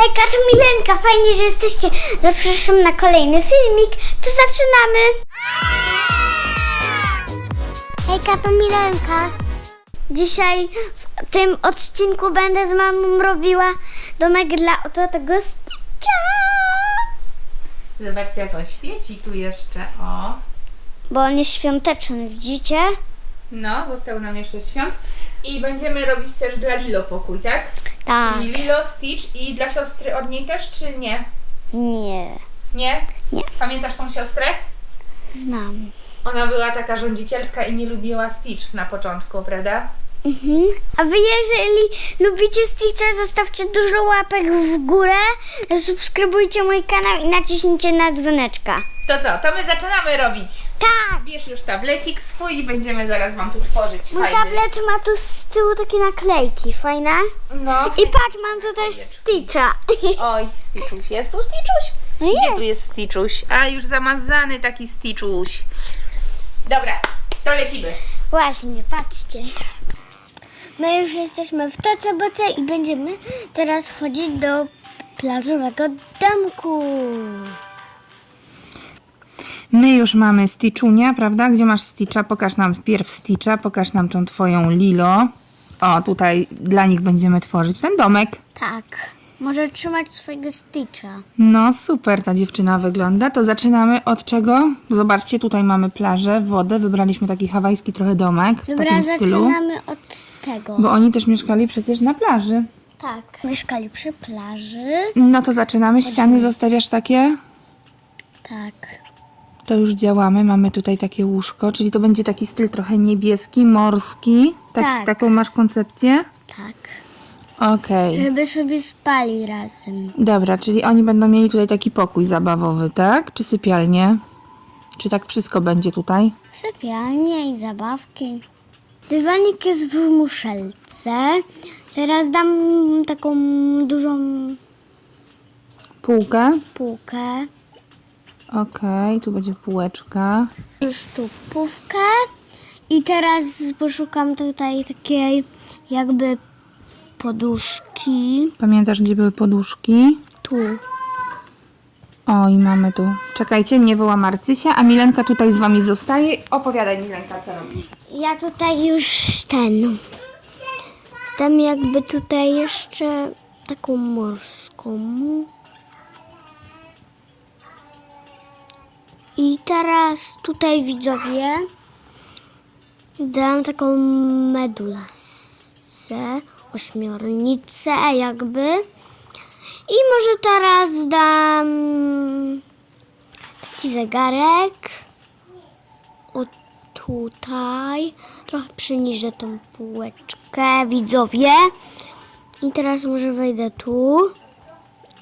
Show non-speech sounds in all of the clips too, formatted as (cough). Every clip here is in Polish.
Hejka, to Milenka, fajnie, że jesteście. Zapraszam na kolejny filmik, to zaczynamy. Hejka, to Milenka. Dzisiaj w tym odcinku będę z mamą robiła domek dla oto tego stycza. Zobaczcie, jak on świeci tu jeszcze. O. Bo on jest świąteczny, widzicie? No, został nam jeszcze świąt. I będziemy robić też dla Lilo pokój, tak? Tak. Czyli Lilo, Stitch i dla siostry od niej też, czy nie? Nie, Nie? Nie. Pamiętasz tą siostrę? znam. Ona była taka rządzicielska i nie lubiła Stitch na początku, prawda? Mhm. A wy jeżeli lubicie Stitcha, zostawcie dużo łapek w górę, subskrybujcie mój kanał i naciśnijcie na dzwoneczka. To co, to my zaczynamy robić. Tak! Bierz już tablecik swój i będziemy zaraz Wam tu tworzyć Mój fajny. tablet ma tu z tyłu takie naklejki, fajne. No. I patrz, mam tu też Stitcha. (laughs) Oj, Stitchuś. Jest tu Stitchuś? No Gdzie jest. tu jest Stitchuś? A, już zamazany taki Stitchuś. Dobra, to lecimy. Właśnie, patrzcie. My już jesteśmy w Toceboce i będziemy teraz wchodzić do plażowego domku. My już mamy Stitchunia, prawda? Gdzie masz Stitcha? Pokaż nam pierw Stitcha, pokaż nam tą twoją Lilo. O, tutaj dla nich będziemy tworzyć ten domek. Tak, może trzymać swojego Stitcha. No, super ta dziewczyna wygląda. To zaczynamy od czego? Zobaczcie, tutaj mamy plażę, wodę. Wybraliśmy taki hawajski trochę domek w Dobra, takim stylu. zaczynamy od tego. Bo oni też mieszkali przecież na plaży. Tak. Mieszkali przy plaży. No to zaczynamy. Ściany zostawiasz takie? Tak. To już działamy. Mamy tutaj takie łóżko, czyli to będzie taki styl trochę niebieski, morski. Tak, Tak. Taką masz koncepcję? Tak. Okej. Żeby sobie spali razem. Dobra, czyli oni będą mieli tutaj taki pokój zabawowy, tak? Czy sypialnię? Czy tak wszystko będzie tutaj? Sypialnie i zabawki. Dywanik jest w muszelce. Teraz dam taką dużą Półkę? półkę. Okej, tu będzie półeczka. Sztupówkę. I teraz poszukam tutaj takiej jakby poduszki. Pamiętasz, gdzie były poduszki? Tu. O, i mamy tu. Czekajcie, mnie woła Marcysia, a Milenka tutaj z wami zostaje. Opowiadaj, Milenka, co robisz. Ja tutaj już ten. Tam jakby tutaj jeszcze taką morską. I teraz tutaj widzowie dam taką meduzę, ośmiornicę jakby. I może teraz dam taki zegarek. Tutaj. Trochę przyniżę tą półeczkę, widzowie. I teraz może wejdę tu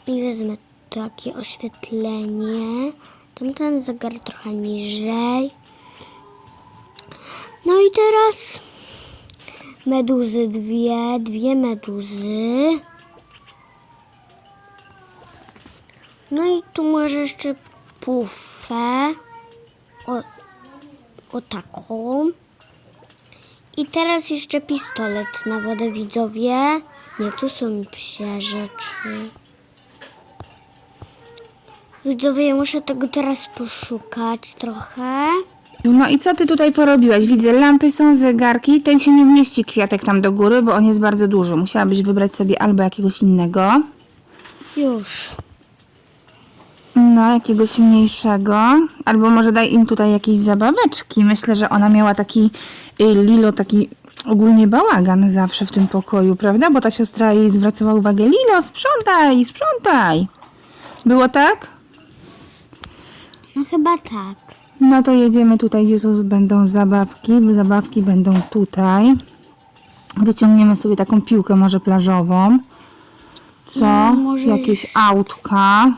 i wezmę takie oświetlenie. Tamten zegar trochę niżej. No i teraz meduzy dwie, dwie meduzy. No i tu może jeszcze pufę. O, o taką. I teraz jeszcze pistolet na wodę widzowie. Nie, tu są psie rzeczy. Widzowie, ja muszę tego teraz poszukać trochę. No i co ty tutaj porobiłaś? Widzę, lampy są, zegarki. Ten się nie zmieści kwiatek tam do góry, bo on jest bardzo duży. Musiałabyś wybrać sobie albo jakiegoś innego. Już. No, jakiegoś mniejszego. Albo może daj im tutaj jakieś zabaweczki. Myślę, że ona miała taki y, Lilo, taki ogólnie bałagan zawsze w tym pokoju, prawda? Bo ta siostra jej zwracała uwagę. Lilo, sprzątaj, sprzątaj. Było tak? No chyba tak. No to jedziemy tutaj, gdzie są, będą zabawki. Zabawki będą tutaj. Wyciągniemy sobie taką piłkę może plażową. Co? No, może Jakieś autka.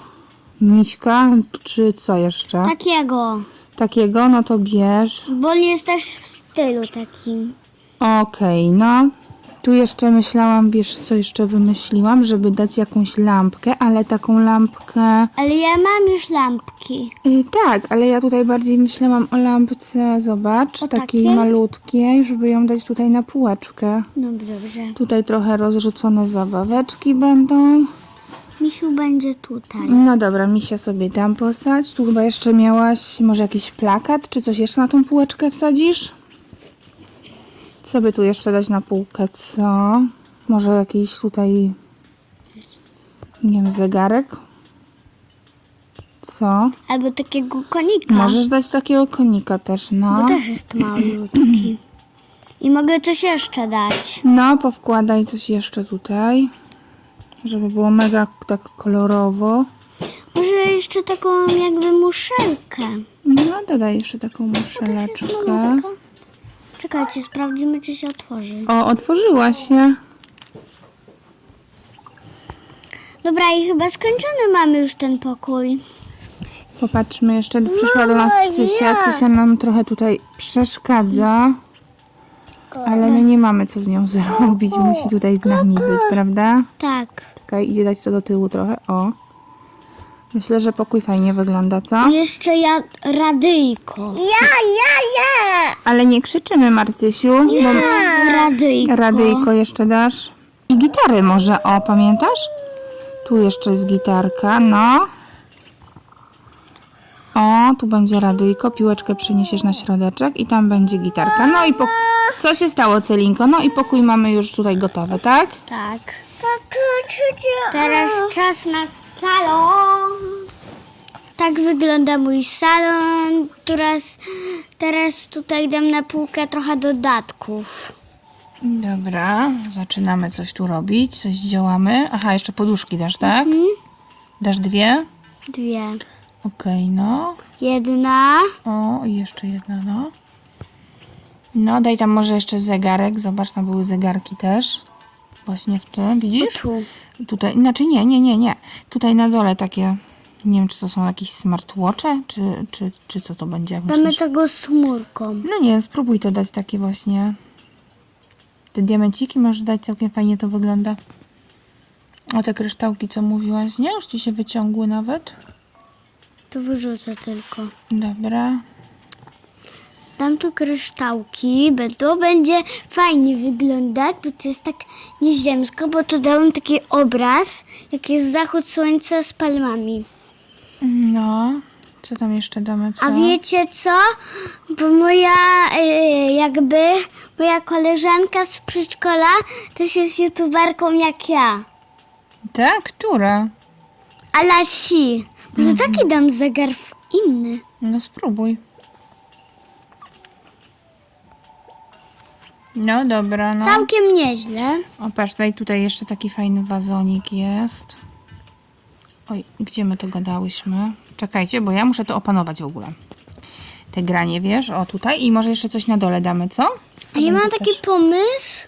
Miśka, czy co jeszcze? Takiego. Takiego, no to bierz. Bo on jest też w stylu takim. Okej, no. Tu jeszcze myślałam, wiesz co jeszcze wymyśliłam, żeby dać jakąś lampkę, ale taką lampkę... Ale ja mam już lampki. Y, tak, ale ja tutaj bardziej myślałam o lampce, zobacz, O takiej takiej? malutkiej, żeby ją dać tutaj na półeczkę. No dobrze. Tutaj trochę rozrzucone zabaweczki będą. Mi misiu będzie tutaj. No dobra, misia sobie tam posadź. Tu chyba jeszcze miałaś może jakiś plakat, czy coś jeszcze na tą półeczkę wsadzisz? Co by tu jeszcze dać na półkę, co? Może jakiś tutaj, nie wiem, zegarek? Co? Albo takiego konika. Możesz dać takiego konika też, no. Bo też jest malutki. (clears throat) I mogę coś jeszcze dać. No, powkładaj coś jeszcze tutaj, żeby było mega tak kolorowo. Może jeszcze taką jakby muszelkę. No, dodaj jeszcze taką muszeleczkę. Czekajcie, sprawdzimy, czy się otworzy. O, otworzyła się. Dobra, i chyba skończony mamy już ten pokój. Popatrzmy jeszcze, przyszła do nas Cysia. Cysia nam trochę tutaj przeszkadza, ale my nie mamy co z nią zrobić. Musi tutaj z nami być, prawda? Tak. Czekaj, idzie dać to do tyłu trochę. O. Myślę, że pokój fajnie wygląda, co? Jeszcze ja radyjko. Ja, ja, ja! Ale nie krzyczymy, Marcysiu. bo Radyjko. Radyjko jeszcze dasz. I gitary może, o, pamiętasz? Tu jeszcze jest gitarka, no. O, tu będzie radyjko, piłeczkę przeniesiesz na środeczek i tam będzie gitarka. No i po... co się stało, Celinko? No i pokój mamy już tutaj gotowy, tak? Tak. Teraz czas na salon. Tak wygląda mój salon. Teraz, teraz tutaj dam na półkę trochę dodatków. Dobra, zaczynamy coś tu robić, coś działamy. Aha, jeszcze poduszki dasz, tak? Dasz dwie? Dwie. Okej, no. Jedna. O, i jeszcze jedna, no. No, daj tam może jeszcze zegarek. Zobacz, tam były zegarki też. Właśnie w tym, widzisz? Tu. Tutaj, znaczy nie, nie, nie, nie. Tutaj na dole takie, nie wiem, czy to są jakieś smartwatche, czy, czy, czy co to będzie, jak Damy myślisz? tego z chmurką. No nie, spróbuj to dać takie właśnie. Te diamenciki możesz dać, całkiem fajnie to wygląda. O te kryształki, co mówiłaś, nie? Już ci się wyciągły nawet. To wyrzucę tylko. Dobra. Dam tu kryształki, to będzie fajnie wyglądać, bo to jest tak nieziemsko, bo tu dałem taki obraz, jak jest zachód słońca z palmami. No. Co tam jeszcze damy, co? A wiecie co? Bo moja y, jakby moja koleżanka z przedszkola też jest youtuberką jak ja. Tak? Która? Ala si. Może taki dam zegar w inny. No spróbuj. No dobra, no. Całkiem nieźle. O patrz, daj tutaj jeszcze taki fajny wazonik jest. Oj, gdzie my to gadałyśmy? Czekajcie, bo ja muszę to opanować w ogóle. Te granie, wiesz? O, tutaj. I może jeszcze coś na dole damy, co? A ja mam taki pomysł.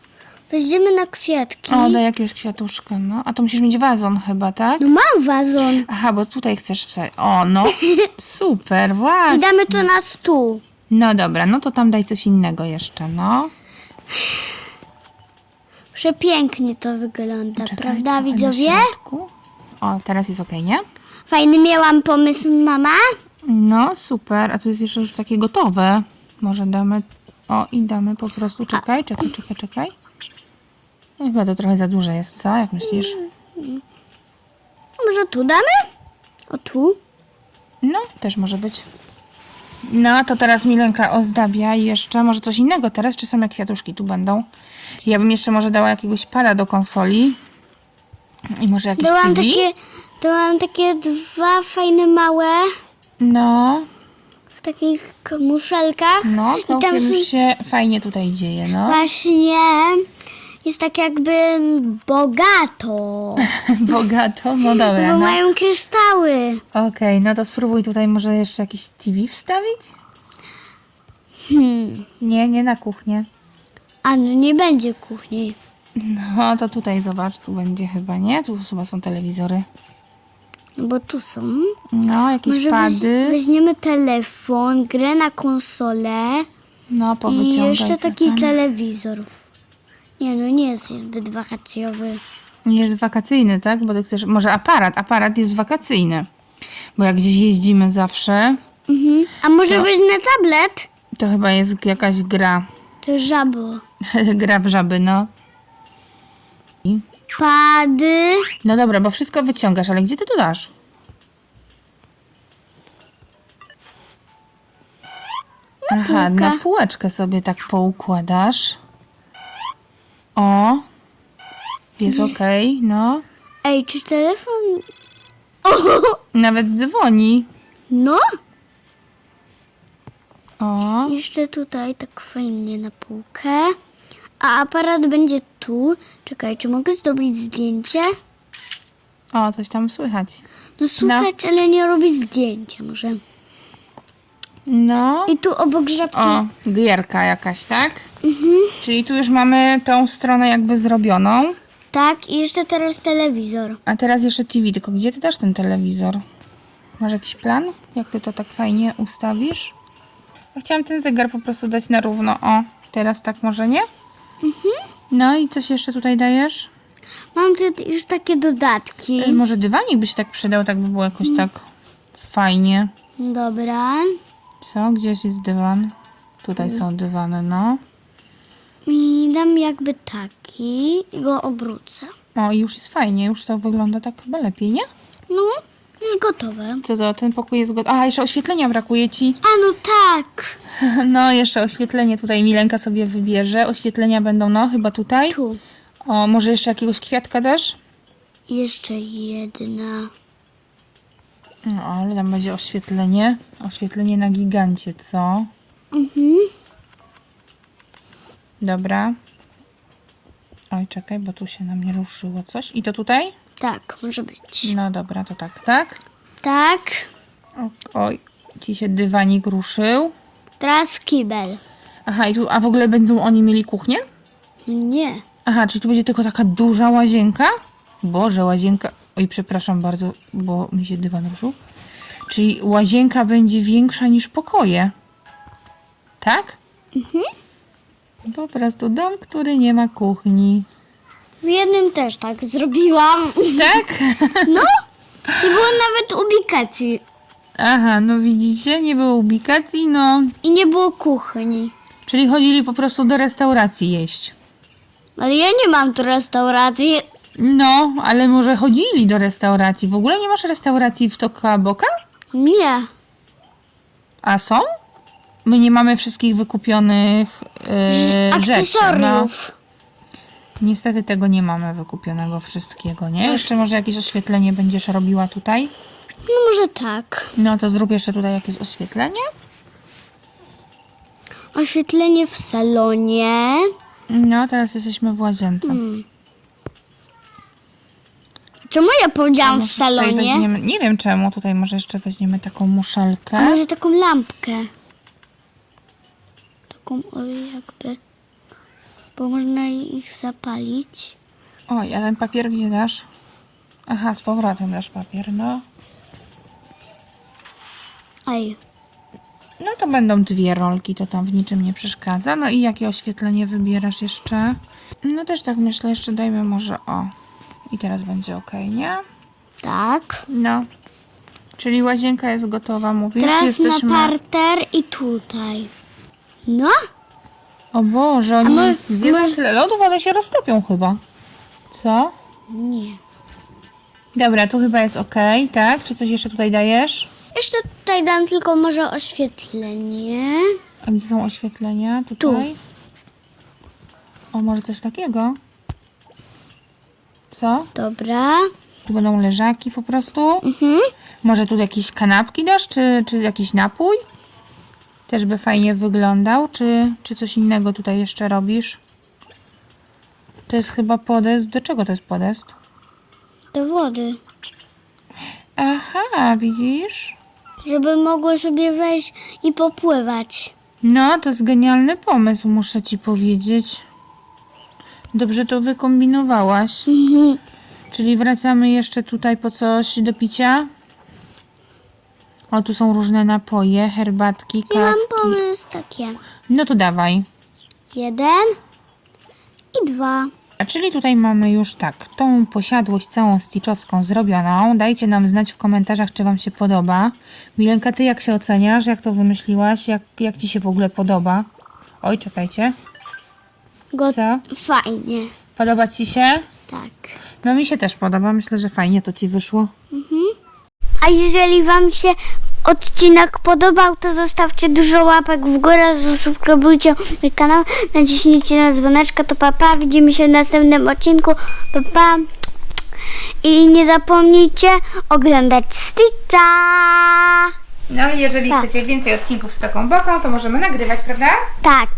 Weźmiemy na kwiatki. O, daj jakiegoś kwiatuszka, no. A to musisz mieć wazon chyba, tak? No mam wazon. Aha, bo tutaj chcesz wsadzić. O, no. (laughs) Super, właśnie. I damy to na stół. No dobra, no to tam daj coś innego jeszcze, no. Przepięknie to wygląda, Czekaj, prawda na widzowie? środku. O, teraz jest ok, nie? Fajny miałam pomysł, mama. No, super. A tu jest jeszcze już takie gotowe. Może damy... O, i damy po prostu... Czekaj, czekaj, czekaj, czekaj. No, chyba to trochę za duże jest, co? Jak myślisz? Może tu damy? O tu? No, też może być. No, to teraz Milenka ozdabia jeszcze może coś innego teraz, czy same kwiatuszki tu będą? Ja bym jeszcze może dała jakiegoś pada do konsoli. I może jakieś Dałam TV? takie, dałam takie dwa fajne małe No, w takich muszelkach. no, I tam całkiem są- się fajnie tutaj dzieje, no. właśnie jest tak jakby bogato. (laughs) Bogato, no (laughs) Bo dobra, no. mają kryształy. Okej, no to spróbuj tutaj może jeszcze jakiś TV wstawić? Hmm. Nie, nie na kuchnię. A no nie będzie kuchni. No to tutaj zobacz, tu będzie chyba, nie? Tu chyba są telewizory. No bo tu są. No, jakieś Może weź, pady. weźmiemy telefon, grę na konsolę No, i powyciągaj jeszcze co taki tam. telewizor. Nie no, nie jest zbyt wakacjowy. Jest wakacyjny, tak? Bo ty chcesz... Może aparat. Aparat jest wakacyjny. Bo jak gdzieś jeździmy zawsze, Mhm. A może No. weź na tablet? to chyba jest jakaś gra. To jest żabo. (laughs) gra w żaby, no. I Pady. No dobra, bo wszystko wyciągasz, ale gdzie ty to dasz? Aha, na półeczkę sobie tak poukładasz. O, jest okej, no. Ej, czy telefon... Nawet dzwoni. No, O, jeszcze tutaj tak fajnie na półkę. A aparat będzie tu. Czekaj, czy mogę zrobić zdjęcie? o, coś tam słychać. No słuchać, ale nie robić zdjęcia może. No. I tu obok żabki. O, gierka jakaś, tak? Czyli tu już mamy tą stronę jakby zrobioną. Tak, i jeszcze teraz telewizor. A teraz jeszcze TV, tylko gdzie ty dasz ten telewizor? Masz jakiś plan? Jak ty to tak fajnie ustawisz? Ja chciałam ten zegar po prostu dać na równo. O, teraz tak może nie? No i coś jeszcze tutaj dajesz? Mam tu już takie dodatki. E, Może dywanik by się tak przydał, tak by było jakoś tak fajnie. Dobra. Co? Gdzieś jest dywan? Tutaj są dywany, no. I dam jakby taki i go obrócę. O, i już jest fajnie, już to wygląda tak chyba lepiej, nie? No, już gotowe. Co to, ten pokój jest gotowy. A, jeszcze oświetlenia brakuje ci. A no tak. (laughs) No, jeszcze oświetlenie tutaj Milenka sobie wybierze. Oświetlenia będą, no, chyba tutaj. Tu. O, może jeszcze jakiegoś kwiatka dasz? Jeszcze jedna. No, ale tam będzie oświetlenie. Oświetlenie na gigancie, co? Mhm. Dobra. Oj, czekaj, bo tu się nam nie ruszyło coś. I to tutaj? Tak, może być. No dobra, to tak, tak? Tak. O, oj, ci się dywanik ruszył. Teraz kibel. Aha, i tu, a w ogóle będą oni mieli kuchnię? Nie. Aha, czyli tu będzie tylko taka duża łazienka? Boże, łazienka. Oj, przepraszam bardzo, bo mi się dywan ruszył. Czyli łazienka będzie większa niż pokoje. Tak? Mhm. Po prostu dom, który nie ma kuchni. W jednym też tak zrobiłam. Tak? (laughs) No. Nie było nawet ubikacji. Aha, no widzicie, nie było ubikacji, no. I nie było kuchni. Czyli chodzili po prostu do restauracji jeść. Ale ja nie mam tu restauracji. No, ale może chodzili do restauracji. W ogóle nie masz restauracji w Toka Boka? Nie. A są? My nie mamy wszystkich wykupionych yy, rzeczy. No. Niestety tego nie mamy wykupionego wszystkiego, nie? Jeszcze może jakieś oświetlenie będziesz robiła tutaj? No może tak. No to zrób jeszcze tutaj jakieś oświetlenie. Oświetlenie w salonie. No, teraz jesteśmy w łazience. Czemu ja powiedziałam w salonie? weźmiemy, nie wiem czemu, tutaj może jeszcze weźmiemy taką muszelkę. A może taką lampkę? Taką jakby. Bo można ich zapalić. Oj, a ten papier gdzie dasz? Aha, z powrotem dasz papier, no. Ej, No to będą dwie rolki, to tam w niczym nie przeszkadza. No i jakie oświetlenie wybierasz jeszcze? No też tak myślę, jeszcze dajmy może o. I teraz będzie ok, nie? tak. No. Czyli łazienka jest gotowa, mówisz? Teraz Jesteśmy... na parter i tutaj. No? O Boże, oni może- zjedzą może- tyle lodów, ale się roztopią chyba. Co? Nie. Dobra, tu chyba jest ok, tak? Czy coś jeszcze tutaj dajesz? Jeszcze tutaj dam tylko może oświetlenie. A gdzie są oświetlenia? Tutaj? O, może coś takiego? Co? Dobra. Tu będą leżaki po prostu? Mhm. Może tu jakieś kanapki dasz, czy, czy jakiś napój? Też by fajnie wyglądał, czy, czy coś innego tutaj jeszcze robisz? To jest chyba podest. Do czego to jest podest? Do wody. Aha, widzisz? Żeby mogły sobie wejść i popływać. No, to jest genialny pomysł, muszę ci powiedzieć. Dobrze to wykombinowałaś. Mhm. Czyli wracamy jeszcze tutaj po coś do picia. O, tu są różne napoje, herbatki, I mam kawki. pomysł takie. No to dawaj. Jeden i dwa. A czyli tutaj mamy już tak, tą posiadłość całą stitchowską zrobioną. Dajcie nam znać w komentarzach, czy Wam się podoba. Milenka, Ty jak się oceniasz? Jak to wymyśliłaś? Jak, jak Ci się w ogóle podoba? Oj, czekajcie. Go Co? Fajnie. Podoba Ci się? Tak. No mi się też podoba, myślę, że fajnie to ci wyszło. A jeżeli Wam się odcinek podobał, to zostawcie dużo łapek w górę, zasubskrybujcie mój kanał, naciśnijcie na dzwoneczkę, to papa, widzimy się w następnym odcinku, papa. I nie zapomnijcie oglądać Stitcha. No i jeżeli Tak. chcecie więcej odcinków z taką boką, to możemy nagrywać, prawda? Tak.